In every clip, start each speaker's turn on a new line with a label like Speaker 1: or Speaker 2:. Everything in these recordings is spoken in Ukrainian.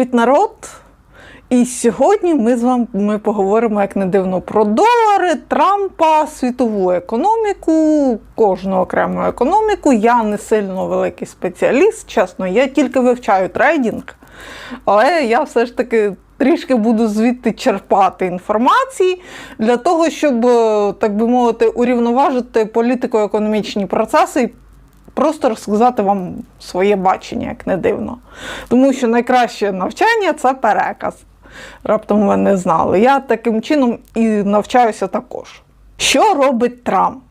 Speaker 1: Привіт, народ! І сьогодні ми з вами поговоримо, як не дивно, про долари, Трампа, світову економіку, кожну окрему економіку. Я не сильно великий спеціаліст, чесно, я тільки вивчаю трейдинг, але я все ж таки. Трішки буду звідти черпати інформації для того, щоб, е, так би мовити, урівноважити політико-економічні процеси просто розказати вам своє бачення, як не дивно. Тому що найкраще навчання це переказ. Раптом ви не знали. Я таким чином і навчаюся також. Що робить Трамп?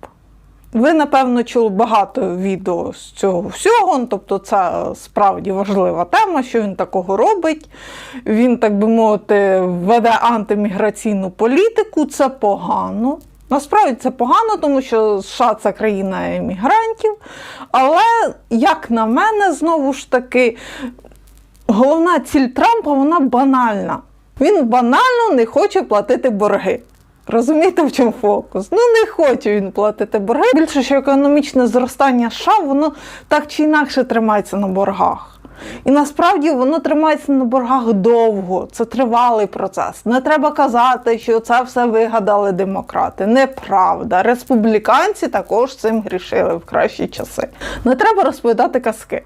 Speaker 1: Ви, напевно, чули багато відео з цього всього, ну, тобто це справді важлива тема, що він такого робить. Він, так би мовити, веде антиміграційну політику, це погано. Насправді це погано, тому що США це країна емігрантів. Але, як на мене, знову ж таки, головна ціль Трампа вона банальна. Він банально не хоче платити борги. Розумієте, в чому фокус? Ну не хоче він платити борги. Більше що економічне зростання США, воно так чи інакше тримається на боргах. І насправді воно тримається на боргах довго. Це тривалий процес. Не треба казати, що це все вигадали демократи. Неправда. Республіканці також цим грішили в кращі часи. Не треба розповідати казки.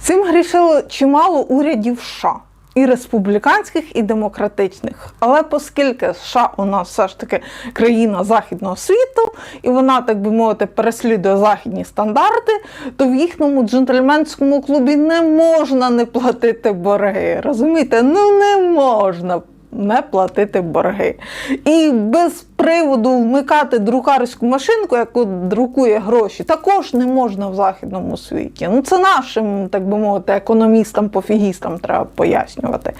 Speaker 1: Цим грішило чимало урядів США. І республіканських, і демократичних. Але оскільки США у нас все ж таки країна західного світу, і вона, так би мовити, переслідує західні стандарти, то в їхньому джентльменському клубі не можна не платити борги. Розумієте? Ну не можна не платити борги. І без приводу вмикати друкарську машинку, яку друкує гроші, також не можна в західному світі. Ну це нашим, так би мовити, економістам, пофігістам треба пояснювати.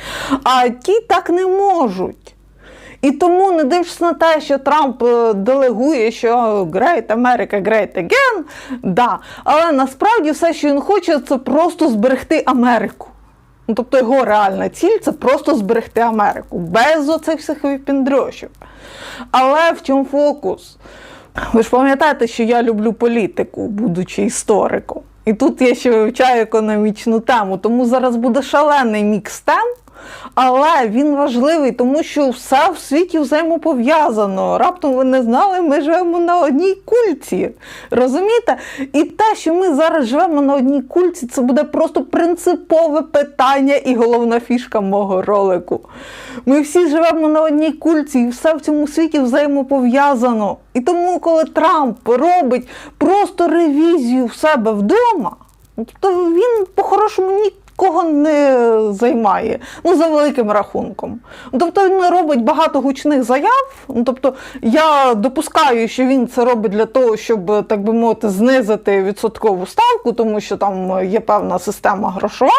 Speaker 1: А ті так не можуть. І тому, не дивлячись на те, що Трамп е, делегує, що Great America, Great Again, да. але насправді все, що він хоче, це просто зберегти Америку. Ну, тобто його реальна ціль це просто зберегти Америку без оцих всіх випіндрьошів. Але в чому фокус? Ви ж пам'ятаєте, що я люблю політику, будучи істориком. І тут я ще вивчаю економічну тему, тому зараз буде шалений мікс тем. Але він важливий, тому що все в світі взаємопов'язано. Раптом ви не знали, ми живемо на одній кульці. Розумієте? І те, що ми зараз живемо на одній кульці, це буде просто принципове питання і головна фішка мого ролику. Ми всі живемо на одній кульці, і все в цьому світі взаємопов'язано. І тому, коли Трамп робить просто ревізію в себе вдома, то він по-хорошому ні кого не займає, ну за великим рахунком. Тобто він робить багато гучних заяв. Ну, Тобто я допускаю, що він це робить для того, щоб так би мовити, знизити відсоткову ставку, тому що там є певна система грошова.